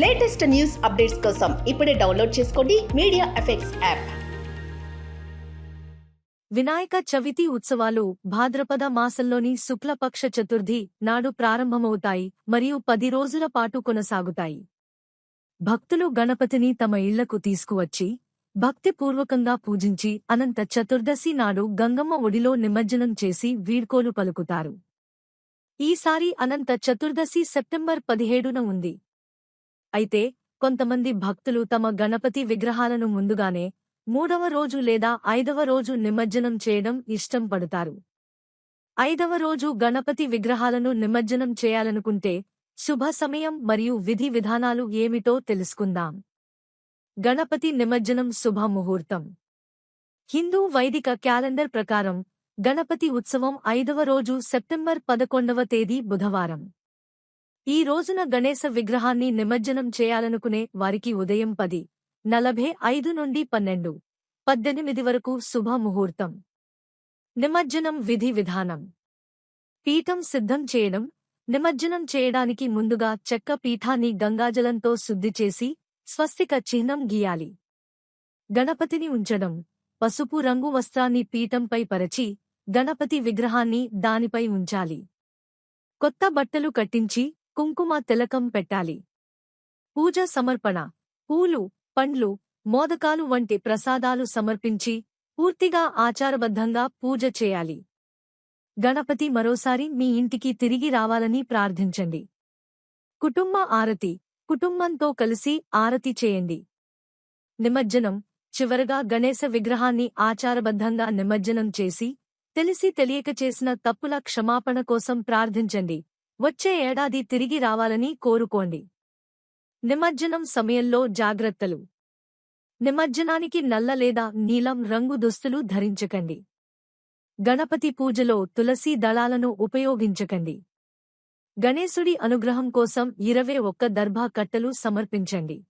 Latest news updates కోసం ఇప్పుడే download చేసుకోండి media effects app. Vinayaka Chavithi ఉత్సవాలు భాద్రపద మాసంలోని శుక్లపక్ష చతుర్థి నాడు ప్రారంభమవుతాయి మరియు పది రోజుల పాటు కొనసాగుతాయి. భక్తులు గణపతిని తమ ఇళ్ళకు తీసుకువచ్చి భక్తిపూర్వకంగా పూజించి అనంత చతుర్దశి నాడు గంగమ్మ ఒడిలో నిమజ్జనం చేసి వీడ్కోలు పలుకుతారు. ఈసారి అనంత చతుర్దశి సెప్టెంబర్ పదిహేడున ఉంది. అయితే కొంతమంది భక్తులు తమ గణపతి విగ్రహాలను ముందుగానే మూడవ రోజు లేదా ఐదవ రోజు నిమజ్జనం చేయడం ఇష్టం పడతారు. ఐదవ రోజు గణపతి విగ్రహాలను నిమజ్జనం చేయాలనుకుంటే శుభ సమయం మరియు విధి విధానాలు ఏమిటో తెలుసుకుందాం. గణపతి నిమజ్జనం శుభ ముహూర్తం హిందూ వైదిక క్యాలెండర్ ప్రకారం గణపతి ఉత్సవం ఐదవ రోజు సెప్టెంబర్ పదకొండవ తేదీ బుధవారం. ఈ రోజున గణేశ విగ్రహాన్ని నిమజ్జనం చేయాలనుకునే వారికి ఉదయం పది నలభై ఐదు నుండి పన్నెండు పద్దెనిమిది వరకు శుభముహూర్తం. నిమజ్జనం విధి విధానం. పీఠం సిద్ధం చేయడం నిమజ్జనం చేయడానికి ముందుగా చెక్క పీఠాన్ని గంగాజలంతో శుద్ధి చేసి స్వస్తిక చిహ్నం గీయాలి. గణపతిని ఉంచడం పసుపు రంగు వస్త్రాన్ని పీఠంపై పరచి గణపతి విగ్రహాన్ని దానిపై ఉంచాలి. కొత్త బట్టలు కట్టించి కుంకుమ తిలకం పెట్టాలి. పూజ సమర్పణ. పూలు పండ్లు మోదకాలు వంటి ప్రసాదాలు సమర్పించి పూర్తిగా ఆచారబద్ధంగా పూజ చేయాలి. గణపతి మరోసారి మీ ఇంటికి తిరిగి రావాలని ప్రార్థించండి. కుటుంబ ఆరతి. కుటుంబంతో కలిసి ఆరతి చేయండి. నిమజ్జనం. చివరగా గణేశ విగ్రహాన్ని ఆచారబద్ధంగా నిమజ్జనం చేసి తెలిసి తెలియక చేసిన తప్పుల క్షమాపణ కోసం ప్రార్థించండి. వచ్చే ఏడాది తిరిగి రావాలని కోరుకోండి. నిమజ్జనం సమయంలో జాగ్రత్తలు. నిమజ్జనానికి నల్ల లేదా నీలం రంగు దుస్తులు ధరించకండి. గణపతి పూజలో తులసీ దళాలను ఉపయోగించకండి. గణేశుడి అనుగ్రహం కోసం ఇరవై ఒక్క దర్భా కట్టలు సమర్పించండి.